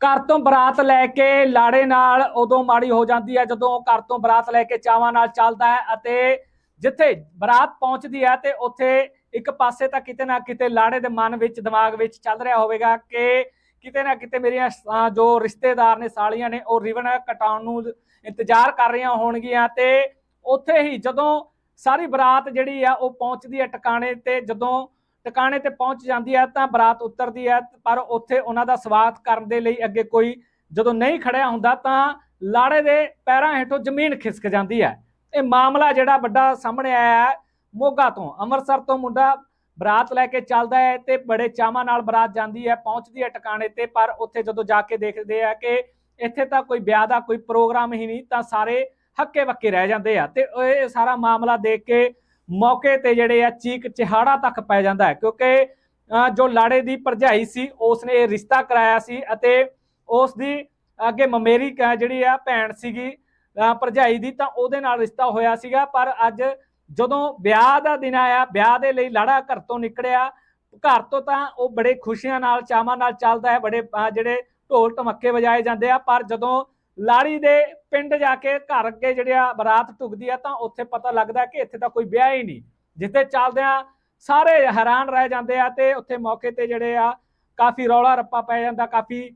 ਘਰ ਤੋਂ ਬਰਾਤ ਲੈ ਕੇ ਲਾੜੇ ਨਾਲ ਉਦੋਂ ਮਾੜੀ ਹੋ ਜਾਂਦੀ ਹੈ ਜਦੋਂ ਉਹ ਘਰ ਤੋਂ ਬਰਾਤ ਲੈ ਕੇ ਚਾਵਾਂ ਨਾਲ ਚੱਲਦਾ ਹੈ ਅਤੇ ਜਿੱਥੇ ਬਰਾਤ ਪਹੁੰਚਦੀ ਹੈ ਤੇ ਉੱਥੇ ਇੱਕ ਪਾਸੇ ਤਾਂ ਕਿਤੇ ਨਾ ਕਿਤੇ ਲਾੜੇ ਦੇ ਮਨ ਵਿੱਚ, ਦਿਮਾਗ ਵਿੱਚ ਚੱਲ ਰਿਹਾ ਹੋਵੇਗਾ ਕਿ ਕਿਤੇ ਨਾ ਕਿਤੇ ਮੇਰੀਆਂ ਜੋ ਰਿਸ਼ਤੇਦਾਰ ਨੇ, ਸਾਲੀਆਂ ਨੇ, ਉਹ ਰਿਵਨ ਕਟਾਉਣ ਨੂੰ ਇੰਤਜ਼ਾਰ ਕਰ ਰਹੀਆਂ ਹੋਣਗੀਆਂ ਤੇ ਉੱਥੇ ਹੀ ਜਦੋਂ ਸਾਰੀ ਬਰਾਤ ਜਿਹੜੀ ਆ ਉਹ ਪਹੁੰਚਦੀ ਹੈ ਟਿਕਾਣੇ ਤੇ, ਜਦੋਂ ਟਿਕਾਣੇ ਤੇ ਪਹੁੰਚ ਜਾਂਦੀ ਹੈ ਤਾਂ ਬਰਾਤ ਉਤਰਦੀ ਹੈ, ਪਰ ਉੱਥੇ ਉਹਨਾਂ ਦਾ ਸਵਾਗਤ ਕਰਨ ਦੇ ਲਈ ਅੱਗੇ ਕੋਈ ਜਦੋਂ ਨਹੀਂ ਖੜਿਆ ਹੁੰਦਾ ਤਾਂ ਲਾੜੇ ਦੇ ਪੈਰਾਂ ਹੇਠੋਂ ਜ਼ਮੀਨ ਖਿਸਕ ਜਾਂਦੀ ਹੈ। ਇਹ ਮਾਮਲਾ ਜਿਹੜਾ ਵੱਡਾ ਸਾਹਮਣੇ ਆਇਆ ਹੈ, ਮੋਗਾ ਤੋਂ। ਅੰਮ੍ਰਿਤਸਰ ਤੋਂ ਮੁੰਡਾ ਬਰਾਤ ਲੈ ਕੇ ਚੱਲਦਾ ਹੈ ਤੇ ਬੜੇ ਚਾਵਾਂ ਨਾਲ ਬਰਾਤ ਜਾਂਦੀ ਹੈ, ਪਹੁੰਚਦੀ ਹੈ ਟਿਕਾਣੇ ਤੇ, ਪਰ ਉੱਥੇ ਜਦੋਂ ਜਾ ਕੇ ਦੇਖਦੇ ਆ ਕਿ ਇੱਥੇ ਤਾਂ ਕੋਈ ਵਿਆਹ ਦਾ ਕੋਈ ਪ੍ਰੋਗਰਾਮ ਹੀ ਨਹੀਂ, ਤਾਂ ਸਾਰੇ ਹੱਕੇ ਵੱਕੇ ਰਹਿ ਜਾਂਦੇ ਆ ਤੇ ਇਹ ਸਾਰਾ ਮਾਮਲਾ ਦੇਖ ਕੇ ਮੌਕੇ ਤੇ ਜਿਹੜੇ ਆ ਚੀਕ ਚਿਹਾੜਾ ਤੱਕ ਪੈ ਜਾਂਦਾ ਹੈ ਕਿਉਂਕਿ ਜੋ ਲਾੜੇ ਦੀ ਭਰਜਾਈ ਸੀ ਉਸ ਨੇ ਇਹ ਰਿਸ਼ਤਾ ਕਰਾਇਆ ਸੀ ਅਤੇ ਉਸ ਦੀ ਅੱਗੇ ਮਮੇਰੀ ਕ- ਜਿਹੜੀ ਆ ਭੈਣ ਸੀਗੀ ਅਹ, ਭਰਜਾਈ ਦੀ ਤਾਂ ਉਹਦੇ ਨਾਲ ਰਿਸ਼ਤਾ ਹੋਇਆ ਸੀਗਾ। ਪਰ ਅੱਜ ਜਦੋਂ ਵਿਆਹ ਦਾ ਦਿਨ ਆਇਆ ਵਿਆਹ ਦੇ ਲਈ ਲਾੜਾ ਘਰ ਤੋਂ ਨਿਕਲਿਆ ਘਰ ਤੋਂ ਤਾਂ ਉਹ ਬੜੇ ਖੁਸ਼ੀਆਂ ਨਾਲ ਚਾਵਾਂ ਨਾਲ ਚੱਲਦਾ ਹੈ ਬੜੇ ਜਿਹੜੇ ਢੋਲ ਟਮੱਕੇ ਵਜਾਏ ਜਾਂਦੇ ਆ। ਪਰ ਜਦੋਂ ਲਾੜੀ ਦੇ ਪਿੰਡ ਜਾ ਕੇ ਘਰ ਅੱਗੇ ਜਿਹੜੇ ਆ ਬਰਾਤ ਢੁਕਦੀ ਆ ਤਾਂ ਉੱਥੇ ਪਤਾ ਲੱਗਦਾ ਕਿ ਇੱਥੇ ਤਾਂ ਕੋਈ ਵਿਆਹ ਹੀ ਨਹੀਂ, ਜਿੱਥੇ ਚੱਲਦਿਆਂ ਸਾਰੇ ਹੈਰਾਨ ਰਹਿ ਜਾਂਦੇ ਆ ਤੇ ਉੱਥੇ ਮੌਕੇ ਤੇ ਜਿਹੜੇ ਆ ਕਾਫੀ ਰੌਲਾ ਰੱਪਾ ਪੈ ਜਾਂਦਾ, ਕਾਫੀ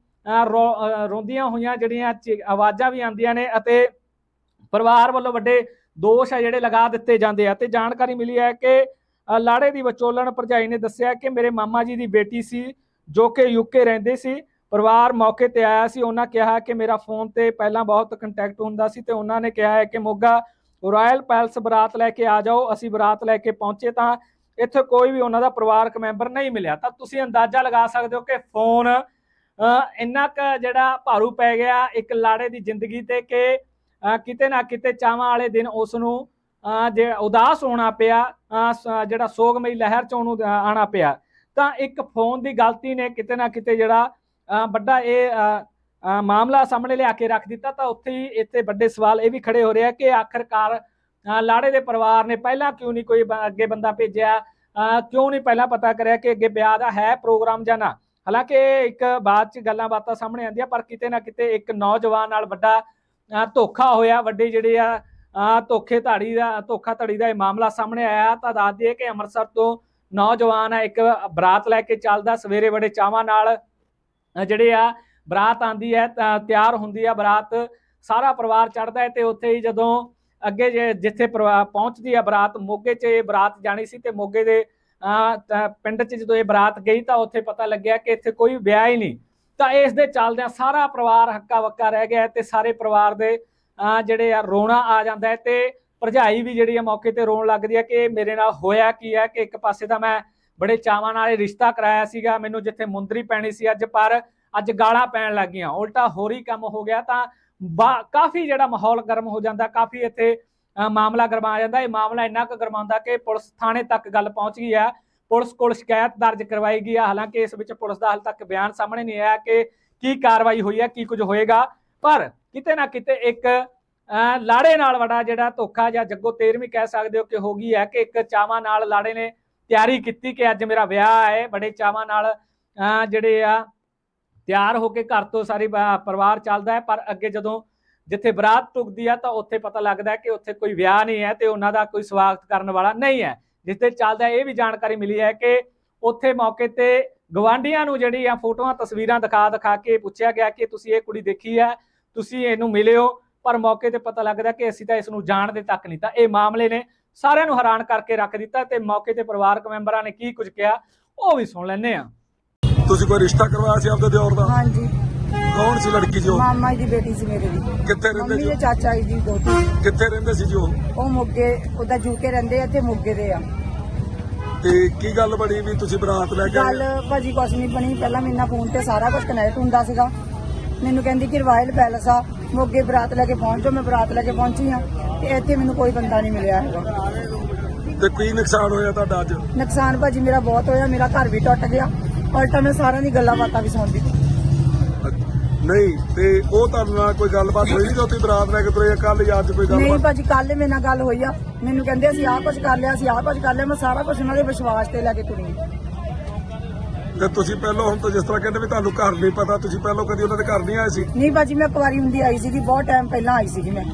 ਰੋ- ਰੋਂਦੀਆਂ ਹੋਈਆਂ ਜਿਹੜੀਆਂ ਚੀ- ਆਵਾਜ਼ਾਂ ਵੀ ਆਉਂਦੀਆਂ ਨੇ ਅਤੇ ਪਰਿਵਾਰ ਵੱਲੋਂ ਵੱਡੇ ਦੋਸ਼ ਆ ਜਿਹੜੇ ਲਗਾ ਦਿੱਤੇ ਜਾਂਦੇ ਆ ਤੇ ਜਾਣਕਾਰੀ ਮਿਲੀ ਹੈ ਕਿ ਲਾੜੇ ਦੀ ਵਿਚੋਲਣ ਭਰਜਾਈ ਨੇ ਦੱਸਿਆ ਕਿ ਮੇਰੇ ਮਾਮਾ ਜੀ ਦੀ ਬੇਟੀ ਸੀ ਜੋ ਕਿ ਯੂਕੇ ਰਹਿੰਦੇ ਸੀ ਪਰਿਵਾਰ ਮੌਕੇ ਤੇ ਆਇਆ ਸੀ ਉਹਨਾਂ ਕਿਹਾ ਕਿ ਮੇਰਾ ਫੋਨ ਤੇ ਪਹਿਲਾਂ ਬਹੁਤ ਕੰਟੈਕਟ ਹੁੰਦਾ ਸੀ ਤੇ ਉਹਨਾਂ ਨੇ ਕਿਹਾ ਹੈ ਕਿ ਮੋਗਾ ਰਾਇਲ ਪੈਲਸ ਬਰਾਤ ਲੈ ਕੇ ਆ ਜਾਓ ਅਸੀਂ ਬਰਾਤ ਲੈ ਕੇ ਪਹੁੰਚੇ ਤਾਂ ਇੱਥੇ ਕੋਈ ਵੀ ਉਹਨਾਂ ਦਾ ਪਰਿਵਾਰਕ ਮੈਂਬਰ ਨਹੀਂ ਮਿਲਿਆ। ਤਾਂ ਤੁਸੀਂ ਅੰਦਾਜ਼ਾ ਲਗਾ ਸਕਦੇ ਹੋ ਕਿ ਫੋਨ ਇੰਨਾ ਕੁ ਜਿਹੜਾ ਭਾਰੂ ਪੈ ਗਿਆ ਇੱਕ ਲਾੜੇ ਦੀ ਜ਼ਿੰਦਗੀ ਤੇ ਕਿ ਕਿਤੇ ਨਾ ਕਿਤੇ ਚਾਵਾਂ ਵਾਲੇ ਦਿਨ ਉਸ ਨੂੰ ਜੇ ਉਦਾਸ ਹੋਣਾ ਪਿਆ ਸ- ਜਿਹੜਾ ਸੋਗਮਈ ਲਹਿਰ ਚ ਉਹਨੂੰ ਅ, ਆਣਾ ਪਿਆ। ਤਾਂ ਇੱਕ ਫੋਨ ਦੀ ਗਲਤੀ ਨੇ ਕਿਤੇ ਨਾ ਕਿਤੇ ਜਿਹੜਾ ਵੱਡਾ ਇਹ ਮਾਮਲਾ ਸਾਹਮਣੇ ਲਿਆ ਕੇ ਰੱਖ ਦਿੱਤਾ ਤਾਂ ਉੱਥੇ ਹੀ ਇੱਥੇ ਵੱਡੇ ਸਵਾਲ ਇਹ ਵੀ ਖੜੇ ਹੋ ਰਹੇ ਆ ਕਿ ਆਖਰਕਾਰ ਲਾੜੇ ਦੇ ਪਰਿਵਾਰ ਨੇ ਪਹਿਲਾਂ ਕਿਉਂ ਨਹੀਂ ਕੋਈ ਅੱਗੇ ਬੰਦਾ ਭੇਜਿਆ? ਕਿਉਂ ਨਹੀਂ ਪਹਿਲਾਂ ਪਤਾ ਕਰਿਆ ਕਿ ਅੱਗੇ ਵਿਆਹ ਦਾ ਹੈ ਪ੍ਰੋਗਰਾਮ ਜਾਂ ਨਾ? ਹਾਲਾਂਕਿ ਇਹ ਇੱਕ ਬਾਅਦ ਚ ਗੱਲਾਂ ਬਾਤਾਂ ਸਾਹਮਣੇ ਆਉਂਦੀਆਂ ਪਰ ਕਿਤੇ ਨਾ ਕਿਤੇ ਇੱਕ ਨੌਜਵਾਨ ਨਾਲ ਵੱਡਾ ਧੋਖਾ ਹੋਇਆ ਵੱਡੇ ਜਿਹੜੇ ਆ ਅ, ਧੋਖੇ ਧਾੜੀ ਦਾ ਧੋਖਾ ਧੜੀ ਦਾ ਇਹ ਮਾਮਲਾ ਸਾਹਮਣੇ ਆਇਆ। ਤਾਂ ਦੱਸ ਦਈਏ ਕਿ ਅੰਮ੍ਰਿਤਸਰ ਤੋਂ ਨੌਜਵਾਨ ਹੈ ਇੱਕ ਬਰਾਤ ਲੈ ਕੇ ਚੱਲਦਾ ਸਵੇਰੇ ਬੜੇ ਚਾਵਾਂ ਨਾਲ ਜਿਹੜੇ ਆ, ਬਰਾਤ ਆਂਦੀ ਹੈ ਤਿਆਰ ਹੁੰਦੀ ਆ ਬਰਾਤ, ਸਾਰਾ ਪਰਿਵਾਰ ਚੜਦਾ ਹੈ ਤੇ ਉੱਥੇ ਹੀ ਜਦੋਂ ਅੱਗੇ ਜਿੱਥੇ ਪਹੁੰਚਦੀ ਆ ਬਰਾਤ, ਮੋਗੇ 'ਚ ਇਹ ਬਰਾਤ ਜਾਣੀ ਸੀ ਤੇ ਮੋਗੇ ਦੇ ਪਿੰਡ 'ਚ ਜਦੋਂ ਇਹ ਬਰਾਤ ਗਈ ਤਾਂ ਉੱਥੇ ਪਤਾ ਲੱਗਿਆ ਕਿ ਇੱਥੇ ਕੋਈ ਵਿਆਹ ਹੀ ਨਹੀਂ। ਤਾਂ ਇਸ ਦੇ ਚੱਲਦਿਆਂ ਸਾਰਾ ਪਰਿਵਾਰ ਹੱਕਾ ਵੱਕਾ ਰਹਿ ਗਿਆ ਤੇ ਸਾਰੇ ਪਰਿਵਾਰ ਦੇ, ਅਹ ਜਿਹੜੇ ਆ ਰੋਣਾ ਆ ਜਾਂਦਾ ਹੈ ਤੇ ਭਰਜਾਈ ਵੀ ਜਿਹੜੀ ਆ ਮੌਕੇ ਤੇ ਰੋਣ ਲੱਗਦੀ ਹੈ ਕਿ ਮੇਰੇ ਨਾਲ ਹੋਇਆ ਕੀ ਹੈ, ਕਿ ਇੱਕ ਪਾਸੇ ਤਾਂ ਮੈਂ ਬੜੇ ਚਾਵਾਂ ਨਾਲ ਇਹ ਰਿਸ਼ਤਾ ਕਰਾਇਆ ਸੀਗਾ, ਮੈਨੂੰ ਜਿੱਥੇ ਮੁੰਦਰੀ ਪੈਣੀ ਸੀ ਅੱਜ, ਪਰ ਅੱਜ ਗਾਲਾਂ ਪੈਣ ਲੱਗ ਗਈਆਂ ਉਲਟਾ ਹੋਰ ਹੀ ਕੰਮ ਹੋ ਗਿਆ ਤਾਂ ਬਾ- ਕਾਫੀ ਜਿਹੜਾ ਮਾਹੌਲ ਗਰਮ ਹੋ ਜਾਂਦਾ, ਕਾਫੀ ਇੱਥੇ ਮਾਮਲਾ ਗਰਮਾ ਜਾਂਦਾ। ਇਹ ਮਾਮਲਾ ਇੰਨਾ ਕੁ ਗਰਮਾਉਂਦਾ ਕਿ ਪੁਲਿਸ ਥਾਣੇ ਤੱਕ ਗੱਲ ਪਹੁੰਚ ਗਈ ਹੈ ਪੁਲਿਸ ਕੋਲ ਸ਼ਿਕਾਇਤ ਦਰਜ ਕਰਵਾਈ ਗਈ ਹੈ ਹਾਲਾਂਕਿ ਇਸ ਵਿੱਚ ਪੁਲਿਸ ਦਾ ਹਾਲ ਤੱਕ ਬਿਆਨ ਸਾਹਮਣੇ ਨਹੀਂ ਆਇਆ ਕਿ ਕੀ ਕਾਰਵਾਈ ਹੋਈ ਹੈ ਕੀ ਕੁਝ ਹੋਏਗਾ। ਪਰ ਕਿਤੇ ਨਾ ਕਿਤੇ ਇੱਕ ਲਾੜੇ ਨਾਲ ਵੜਾ ਜਿਹੜਾ ਧੋਖਾ ਜਾਂ ਜੱਗੋ ਤੇਰਵੀਂ ਕਹਿ ਸਕਦੇ ਹੋ ਕਿ ਹੋ ਗਈ ਹੈ ਕਿ ਇੱਕ ਚਾਵਾਂ ਨਾਲ ਲਾੜੇ ਨੇ ਤਿਆਰੀ ਕੀਤੀ ਕਿ ਅੱਜ ਮੇਰਾ ਵਿਆਹ ਹੈ, ਬੜੇ ਚਾਵਾਂ ਨਾਲ ਜਿਹੜੇ ਆ, ਤਿਆਰ ਹੋ ਕੇ ਘਰ ਤੋਂ ਸਾਰੀ ਪਰਿਵਾਰ ਚੱਲਦਾ ਹੈ, ਪਰ ਅੱਗੇ ਜਦੋਂ ਜਿੱਥੇ ਬਰਾਤ ਟੁਕਦੀ ਆ ਤਾਂ ਉੱਥੇ ਪਤਾ ਲੱਗਦਾ ਕਿ ਉੱਥੇ ਕੋਈ ਵਿਆਹ ਨਹੀਂ ਹੈ ਤੇ ਉਹਨਾਂ ਦਾ ਕੋਈ ਸਵਾਗਤ ਕਰਨ ਵਾਲਾ ਨਹੀਂ ਹੈ। ਜਿੱਥੇ ਚੱਲਦਾ ਇਹ ਵੀ ਜਾਣਕਾਰੀ ਮਿਲੀ ਹੈ ਕਿ ਉੱਥੇ ਮੌਕੇ ਤੇ ਗਵਾਂਢੀਆਂ ਨੂੰ ਜਿਹੜੀ ਆ ਫੋਟੋਆਂ, ਤਸਵੀਰਾਂ ਦਿਖਾ ਦਿਖਾ ਕੇ ਪੁੱਛਿਆ ਗਿਆ ਕਿ ਤੁਸੀਂ ਇਹ ਕੁੜੀ ਦੇਖੀ ਹੈ, ਤੁਸੀਂ ਇਹਨੂੰ ਮਿਲਿਓ ਪਰ ਮੌਕੇ ਤੇ ਪਤਾ ਲੱਗਦਾ ਕਿ ਅਸੀਂ ਤਾਂ ਇਸ ਨੂੰ ਜਾਣਦੇ ਤੱਕ ਨਹੀਂ। ਤਾਂ ਇਹ ਮਾਮਲੇ ਨੇ ਸਾਰਿਆਂ ਨੂੰ ਹੈਰਾਨ ਕਰਕੇ ਰੱਖ ਦਿੱਤਾ ਤੇ ਮੌਕੇ ਤੇ ਪਰਿਵਾਰਕ ਮੈਂਬਰਾਂ ਨੇ ਕੀ ਕੁਝ ਕਿਹਾ ਉਹ ਵੀ ਸੁਣ ਲੈਂਦੇ ਆ ਤੁਸੀਂ ਕੋਈ ਰਿਸ਼ਤਾ ਕਰਵਾਇਆ ਸੀ ਆਪਦੇ ਦਿਓਰ ਦਾ? ਹਾਂਜੀ। ਕੌਣ ਸੀ ਲੜਕੀ ਜੋ ਮਾਮਾ ਜੀ ਦੀ ਬੇਟੀ ਸੀ ਮੇਰੇ। ਦੀ ਕਿੱਥੇ ਰਹਿੰਦੇ ਮੰਮੀ ਜੀ ਦੇ ਚਾਚਾ ਜੀ ਦੀ ਦੋਤੀ ਕਿੱਥੇ ਰਹਿੰਦੇ ਸੀ ਜੀ ਉਹ? ਉਹ ਮੋਗੇ ਉਹਦਾ ਜੂਕੇ ਰਹਿੰਦੇ ਆ ਤੇ ਮੋਗੇ ਦੇ ਆ। ਤੇ ਕੀ ਗੱਲ ਬਣੀ ਵੀ ਤੁਸੀਂ ਬਰਾਤ ਲੈ ਕੇ ਆਏ? ਗੱਲ ਭਾਜੀ ਕੁਛ ਨਹੀਂ ਬਣੀ। ਪਹਿਲਾਂ ਮੇਰੇ ਨਾਲ ਫੋਨ ਤੇ ਸਾਰਾ ਕੁਝ ਕਨੈਕਟ ਹੁੰਦਾ ਸੀਗਾ। ਮੈਨੂੰ ਕਹਿੰਦੀ ਕਿ ਰਾਇਲ ਪੈਲਸ ਆ ਮੋਗੇ ਬਰਾਤ ਲੈ ਕੇ ਪਹੁੰਚੋ ਮੈਂ ਬਰਾਤ ਲੈ ਕੇ ਪਹੁੰਚੀ ਆ ਇੱਥੇ ਮੈਨੂੰ ਕੋਈ ਬੰਦਾ ਨਹੀਂ ਮਿਲਿਆ ਹੈਗਾ। ਤੇ ਕੀ ਨੁਕਸਾਨ ਹੋਇਆ ਤੁਹਾਡਾ ਅੱਜ? ਨੁਕਸਾਨ ਭਾਜੀ ਮੇਰਾ ਬਹੁਤ ਹੋਇਆ ਮੇਰਾ ਘਰ ਵੀ ਟੁੱਟ ਗਿਆ। ਉਲਟਾ ਮੈਂ ਸਾਰਿਆਂ ਦੀ ਗੱਲਾਂ ਬਾਤਾਂ ਵੀ ਸੁਣਦੀ। ਨਹੀਂ ਤੇ ਉਹ ਤੁਹਾਡੇ ਨਾਲ ਕੋਈ ਗੱਲਬਾਤ ਹੋਈ ਨਹੀਂ ਤੁਸੀਂ ਬਰਾਤ ਲੈ ਕੇ ਤੁਰੇ ਕੱਲ ਜਾਂ ਅੱਜ ਕੋਈ ਨਹੀਂ ਗੱਲਬਾਤ? ਭਾਜੀ ਕੱਲ ਮੇਰੇ ਨਾਲ ਗੱਲ ਹੋਈ ਆ। ਮੈਨੂੰ ਕਹਿੰਦੇ ਅਸੀਂ ਆਹ ਕੁਝ ਕਰ ਲਿਆ ਅਸੀਂ ਆਹ ਕੁਝ ਕਰ ਲਿਆ ਮੈਂ ਸਾਰਾ ਕੁਝ ਉਹਨਾਂ ਦੇ ਵਿਸ਼ਵਾਸ ਤੇ ਲੈ ਕੇ ਤੁਰੀ ਤੇ ਤੁਸੀਂ ਪਹਿਲਾਂ ਹੁਣ ਤਾਂ ਜਿਸ ਤਰ੍ਹਾਂ ਕਹਿੰਦੇ ਵੀ ਤੁਹਾਨੂੰ ਘਰ ਨਹੀਂ ਪਤਾ ਤੁਸੀਂ ਪਹਿਲਾਂ ਕਦੀ ਉਹਨਾਂ ਦੇ ਘਰ ਨਹੀਂ ਆਏ ਸੀ? ਨਹੀਂ ਬਾਜੀ ਮੈਂ ਕੁਵਾਰੀ ਹੁੰਦੀ ਆਈ ਸੀਗੀ ਬਹੁਤ ਟਾਈਮ ਪਹਿਲਾਂ ਆਈ ਸੀਗੀ ਮੈਂ।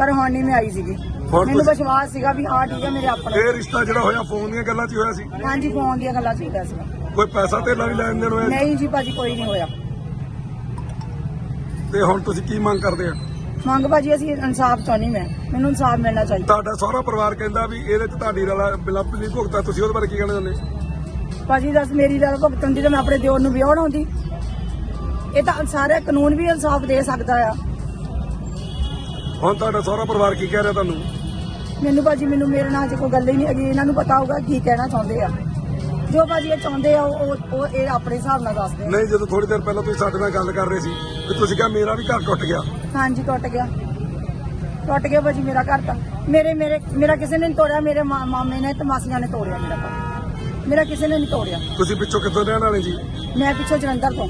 ਪਰ ਹੁਣ ਨਹੀਂ ਮੈਂ ਆਈ ਸੀਗੀ। ਹੁਣ ਮੈਨੂੰ ਤੁਸੀਂ- ਵਿਸ਼ਵਾਸ ਸੀਗਾ ਵੀ ਹਾਂ ਠੀਕ ਹੈ ਮੇਰੇ ਆਪਣੇ। ਇਹ ਰਿਸ਼ਤਾ ਜਿਹੜਾ ਹੋਇਆ ਫੋਨ ਦੀਆਂ ਗੱਲਾਂ 'ਚ ਹੀ ਹੋਇਆ ਸੀ? ਹਾਂਜੀ ਫੋਨ ਦੀਆਂ ਗੱਲਾਂ ਚੱਲਦਾ ਸੀਗਾ। ਕੋਈ ਪੈਸਾ ਧੇਲਾ ਵੀ ਲੈਣ ਦੇਣ ਹੋਇਆ? ਸੀ? ਨਹੀਂ ਜੀ ਬਾਜੀ ਕੋਈ ਨਹੀਂ ਹੋਇਆ। ਤੇ ਹੁਣ ਤੁਸੀਂ ਕੀ ਮੰਗ ਕਰਦੇ ਆ ਮੰਗ ਬਾਜੀ ਅਸੀਂ ਇਨਸਾਫ ਚਾਹਣੀ ਮੈਂ। ਮੈਨੂੰ ਇਨਸਾਫ ਮਿਲਣਾ ਚਾਹੀਦਾ। ਤੁਹਾਡਾ ਸਹੁਰਾ ਪਰਿਵਾਰ ਕਹਿੰਦਾ ਵੀ ਇਹਦੇ 'ਚ ਤੁਹਾਡੀ ਰਲਾ ਬਿਲਕੁਲ ਨਹੀਂ ਭੁਗਤਾ। ਤੁਸੀਂ ਉਹਦੇ ਬਾਰੇ ਕੀ ਕਹਿਣਾ ਚਾਹੁੰਦੇ? ਬਾਜੀ ਦੱਸ ਮੇਰੀ ਦਾ ਭੁਗਤਣ ਦੀ ਤਾਂ ਮੈਂ ਆਪਣੇ ਦਿਓਰ ਨੂੰ ਵਿਆਹਣ ਆਉਂਦੀ ਇਹ ਤਾਂ ਸਾਰੇ ਕਾਨੂੰਨ ਵੀ ਇਨਸਾਫ ਦੇ ਸਕਦਾ ਆ। ਹੁਣ ਤੁਹਾਡਾ ਸਹੁਰਾ ਪਰਿਵਾਰ ਕੀ ਕਹਿ ਰਿਹਾ ਤੁਹਾਨੂੰ? ਮੈਨੂੰ ਬਾਜੀ ਮੈਨੂੰ ਮੇਰੇ ਨਾਲ ਕੋਈ ਗੱਲ ਹੀ ਨਹੀਂ ਹੈਗੀ ਇਹਨਾਂ ਨੂੰ ਪਤਾ ਹੋਊਗਾ ਕੀ ਕਹਿਣਾ ਚਾਹੁੰਦੇ ਆ। ਜੋ ਬਾਜੀ ਇਹ ਚਾਹੁੰਦੇ ਆ ਉਹ ਉਹ- ਉਹ ਇਹ ਆਪਣੇ ਹਿਸਾਬ ਨਾਲ ਦੱਸਦੇ ਆ। ਨਹੀਂ ਜਦੋਂ ਥੋੜੀ ਦੇਰ ਪਹਿਲਾਂ ਤੁਸੀਂ ਸਾਡੇ ਨਾਲ ਗੱਲ ਕਰ ਰਹੇ ਸੀ ਤੇ ਤੁਸੀਂ ਕਿਹਾ ਮੇਰਾ ਵੀ ਘਰ ਟੁੱਟ ਗਿਆ। ਹਾਂਜੀ ਟੁੱਟ ਗਿਆ। ਟੁੱਟ ਗਿਆ ਬਾਜੀ ਮੇਰਾ ਘਰ ਤਾਂ। ਮੇਰੇ ਮੇਰੇ ਮੇਰਾ ਕਿਸੇ ਨੇ ਨਹੀਂ ਤੋੜਿਆ ਮੇਰੇ ਮਾ- ਮਾਮੇ ਨੇ ਤੇ ਮਾਸੀਆਂ ਨੇ ਤੋੜਿਆ ਮੇਰਾ ਘਰ। ਮੇਰਾ ਕਿਸੇ ਨੇ ਨਹੀਂ ਤੋੜਿਆ। ਤੁਸੀਂ ਪਿੱਛੋਂ ਕਿੱਥੋਂ ਰਹਿਣ ਵਾਲੇ ਜੀ? ਮੈਂ ਪਿੱਛੋਂ ਜਲੰਧਰ ਤੋਂ।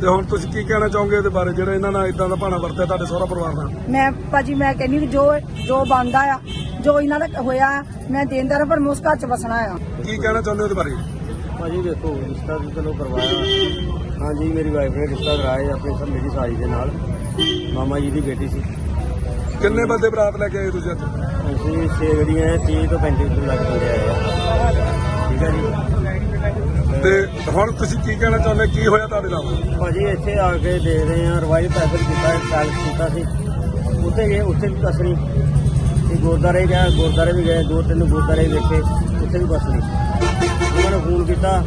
ਤੇ ਹੁਣ ਤੁਸੀਂ ਕੀ ਕਹਿਣਾ ਚਾਹੋਗੇ ਇਹਦੇ ਬਾਰੇ? ਜਿਹੜਾ ਇਹਨਾਂ ਨਾਲ ਇਦਾਂ ਦਾ ਭਾਣਾ ਵਰਤਿਆ ਤੁਹਾਡੇ ਸਹੁਰਾ ਪਰਿਵਾਰ ਨਾਲ? ਮੈਂ ਭਾਜੀ ਮੈਂ ਕਹਿੰਦੀ ਵੀ ਜੋ ਜੋ ਬੰਦਾ ਆ ਜੋ ਇਹਨਾਂ ਦਾ ਹੋਇਆ ਮੈਂ ਦੇਣਦਾਰ ਹਾਂ, ਪਰ ਮੈਂ ਉਸ ਘਰ ਚ ਵਸਣਾ ਆ। ਕੀ ਕਹਿਣਾ ਚਾਹੁੰਦੇ ਹੋ ਇਹਦੇ ਬਾਰੇ? ਭਾਜੀ ਵੇਖੋ ਰਿਸ਼ਤਾ ਵੀ ਚਲੋ ਕਰਵਾਇਆ। ਹਾਂਜੀ ਮੇਰੀ ਵਾਈਫ ਨੇ ਰਿਸ਼ਤਾ ਕਰਾਇਆ ਆਪਣੀ ਸਭ ਮੇਰੀ ਸਾਈ ਦੇ ਨਾਲ। ਮਾਮਾ ਜੀ ਦੀ ਬੇਟੀ ਸੀ। ਕਿੰਨੇ ਬੰਦੇ ਬਰਾਤ ਲੈ ਕੇ ਆਏ ਤੁਸੀਂ ਅੱਜ? ਅਸੀਂ ਛੇ ਗੱਡੀਆਂ 30 ਤੋਂ 35 ਲੱਖ ਬੰਦੇ ਆਏ ਆ। ਠੀਕ ਹੈ ਜੀ। ਤੇ ਹੁਣ ਤੁਸੀਂ ਕੀ ਕਹਿਣਾ ਚਾਹੁੰਦੇ ਕੀ ਹੋਇਆ ਤੁਹਾਡੇ ਨਾਲ? ਭਾਜੀ ਇੱਥੇ ਆ ਕੇ ਦੇਖ ਰਹੇ ਆ ਰਵਾਈ ਪੈਸਲ ਕੀਤਾ ਪੈਲਸ ਕੀਤਾ ਸੀ। ਉੱਥੇ ਗਏ ਉੱਥੇ ਵੀ ਕੁਛ ਨਹੀਂ। ਤੇ ਗੁਰਦਾਰੇ ਗਏ ਗੁਰਦਾਰੇ ਵੀ ਗਏ ਦੋ ਤਿੰਨ ਗੁਰਦਾਰੇ ਵੇਖੇ ਉੱਥੇ ਵੀ ਕੁਛ ਨਹੀਂ। ਉਹਨਾਂ ਨੇ ਫੋਨ ਕੀਤਾ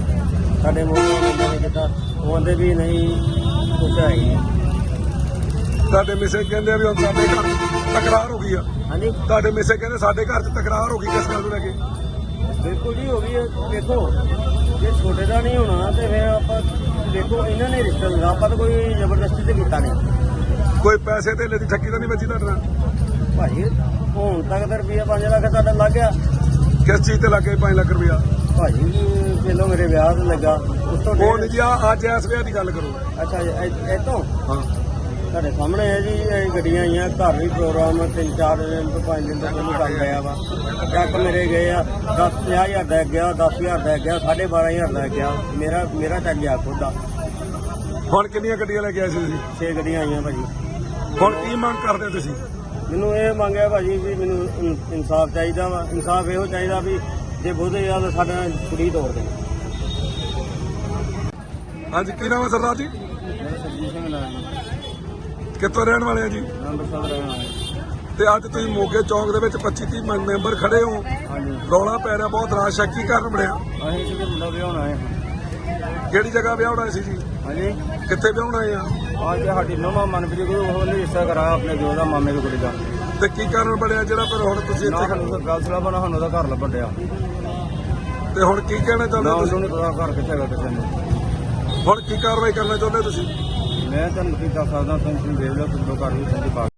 ਸਾਡੇ ਮੋਹਨ ਨੇ ਕੀਤਾ ਉਹ ਕਹਿੰਦੇ ਵੀ ਨਹੀਂ ਕੁਛ ਹੈ ਹੀ ਨਹੀਂ। ਤੁਹਾਡੇ ਮਿਸੇ ਕਹਿੰਦੇ ਆ ਵੀ ਹੁਣ ਸਾਡੇ ਘਰ ਤਕਰਾਰ ਹੋ ਗਈ ਆ। ਹਾਂਜੀ? ਤੁਹਾਡੇ ਮਿਸੇ ਕਹਿੰਦੇ ਸਾਡੇ ਘਰ 'ਚ ਤਕਰਾਰ ਹੋ ਗਈ ਕਿਸ ਗੱਲ ਨੂੰ ਲੈ ਕੇ? ਬਿਲਕੁਲ ਜੀ ਹੋ ਗਈ ਹੈ। ਦੇਖੋ ਜੇ ਛੋਟੇ ਦਾ ਨਹੀਂ ਹੋਣਾ ਤੇ ਫਿਰ ਆਪਾਂ ਦੇਖੋ ਇਹਨਾਂ ਨੇ ਰਿਸ਼ਤਾ ਲਿਆ। ਆਪਾਂ ਤਾਂ ਕੋਈ ਜ਼ਬਰਦਸਤੀ ਤੇ ਕੀਤਾ ਨਹੀਂ। ਕੋਈ ਪੈਸੇ ਧੇਲੇ ਦੀ ਠੱਗੀ ਤਾਂ ਨਹੀਂ ਵੱਜੀ ਤੁਹਾਡੇ ਨਾਲ? ਭਾਈ ਹੁਣ ਤੱਕ ਤਾਂ ਰੁਪਈਆ 5 ਲੱਖ ਤੁਹਾਡਾ ਲੱਗ ਗਿਆ। ਕਿਸ ਚੀਜ਼ ਤੇ ਲੱਗੇ 5 ਲੱਖ ਰੁਪਇਆ ਭਾਜੀ ਪਹਿਲਾਂ ਮੇਰੇ ਵਿਆਹ ਤੇ ਲੱਗਾ ਉਸ ਤੋਂ ਉਹ ਡੇਢ- ਜੀ ਆ ਅੱਜ ਇਸ ਵਿਆਹ ਦੀ ਗੱਲ ਕਰੋ। ਅੱਛਾ ਜੀ, ਇਹ ਇਹ ਤੋਂ? ਹਾਂ। ਤੁਹਾਡੇ ਸਾਹਮਣੇ ਹੈ ਜੀ ਇਹ ਗੱਡੀਆਂ ਆਈਆਂ ਘਰ ਵੀ ਪ੍ਰੋਗਰਾਮ ਤਿੰਨ ਚਾਰ ਦਿਨ ਤੋਂ ਪੰਜ ਦਿਨ ਤੋਂ ਪਹਿਲਾਂ ਕਰ ਰਿਹਾ ਵਾ। ਚੱਕ ਮੇਰੇ ਗਏ ਆ 10 ਹਜ਼ਾਰ ਦਾ ਗਿਆ 10000 ਦਾ ਗਿਆ 12500 ਦਾ ਗਿਆ। ਮੇਰਾ ਮੇਰਾ ਚੱਕ ਗਿਆ ਖੁਦ ਦਾ। ਹੁਣ ਕਿੰਨੀਆਂ ਗੱਡੀਆਂ ਲੈ ਕੇ ਆਏ ਸੀ ਤੁਸੀਂ? ਛੇ ਗੱਡੀਆਂ ਆਈਆਂ ਭਾਜੀ। ਹੁਣ ਕੀ ਮੰਗ ਕਰਦੇ ਹੋ ਤੁਸੀਂ? ਮੈਨੂੰ ਇਹ ਮੰਗਿਆ ਭਾਜੀ ਵੀ ਮੈਨੂੰ ਇਨ- ਇਨਸਾਫ ਚਾਹੀਦਾ ਵਾ। ਇਨਸਾਫ ਇਹੋ ਚਾਹੀਦਾ ਵੀ ਜੇ ਬੋਧੇ ਆ ਤਾਂ ਸਾਡਾ ਕੁੜੀ ਤੋੜ ਦੇ ਹਾਂਜੀ ਕੀ ਨਾਮ ਹੈ ਸਰਦਾਰ ਜੀ? ਕਿੱਥੋਂ ਰਹਿਣ ਵਾਲੇ ਆ ਜੀ? ਤੇ ਅੱਜ ਤੁਸੀਂ ਮੋਗੇ ਚੌਂਕ ਦੇ ਵਿੱਚ 25 30 ਮੈ- ਮੈਂਬਰ ਖੜੇ ਹੋ। ਹਾਂਜੀ। ਰੌਲਾ ਪੈ ਰਿਹਾ ਬਹੁਤ ਰਾਸ਼ ਹੈ ਕੀ ਕਾਰਨ ਬਣਿਆ। ਅਸੀਂ ਕਿਤੇ ਮੁੰਡਾ ਵਿਆਹਣਾ ਹੈ। ਕਿਹੜੀ ਜਗ੍ਹਾ ਵਿਆਹ ਹੋਣਾ ਸੀ ਜੀ? ਹਾਂਜੀ। ਕਿੱਥੇ ਵਿਆਹ ਹੋਣਾ ਆ? ਅੱਜ ਸਾਡੀ ਨਵਾਂ ਮਨਪ੍ਰੀਤ ਕੋਲ ਉਹ ਨੇ ਕਰਾਇਆ ਆਪਣੇ ਜੋ ਦਾ ਮਾਮੇ ਦੀ ਕੁੜੀ ਦਾ। ਤੇ ਕੀ ਕਾਰਨ ਬਣਿਆ ਜਿਹੜਾ ਪਰ ਹੁਣ ਤੁਸੀਂ ਨਾ ਇੱਥੇ ਸਾਨੂੰ ਗੱਲ ਸਲਾ ਬਣਾ ਸਾਨੂੰ ਉਹਦਾ ਘਰ ਲੱਭਣ ਡਿਆ। ਤੇ ਹੁਣ ਕੀ ਕਹਿਣਾ ਨਾ ਚਾਹੁੰਦੇ ਹੋ ਉਹਨੂੰ ਤੁਸੀਂ ਨਹੀਂ ਪਤਾ ਘਰ ਕਿੱਥੇ ਹੈਗਾ ਕਿਸੇ ਨੂੰ। ਹੁਣ ਕੀ ਕਾਰਵਾਈ ਕਰਨਾ ਚਾਹੁੰਦੇ ਹੋ ਤੁਸੀਂ? ਮੈਂ ਤੁਹਾਨੂੰ ਕੀ ਦੱਸ ਸਕਦਾ ਤੁਸੀਂ ਵੇਖ ਲਓ ਤੁਹਾਡੇ ਘਰ ਵੀ ਸੰਦੀ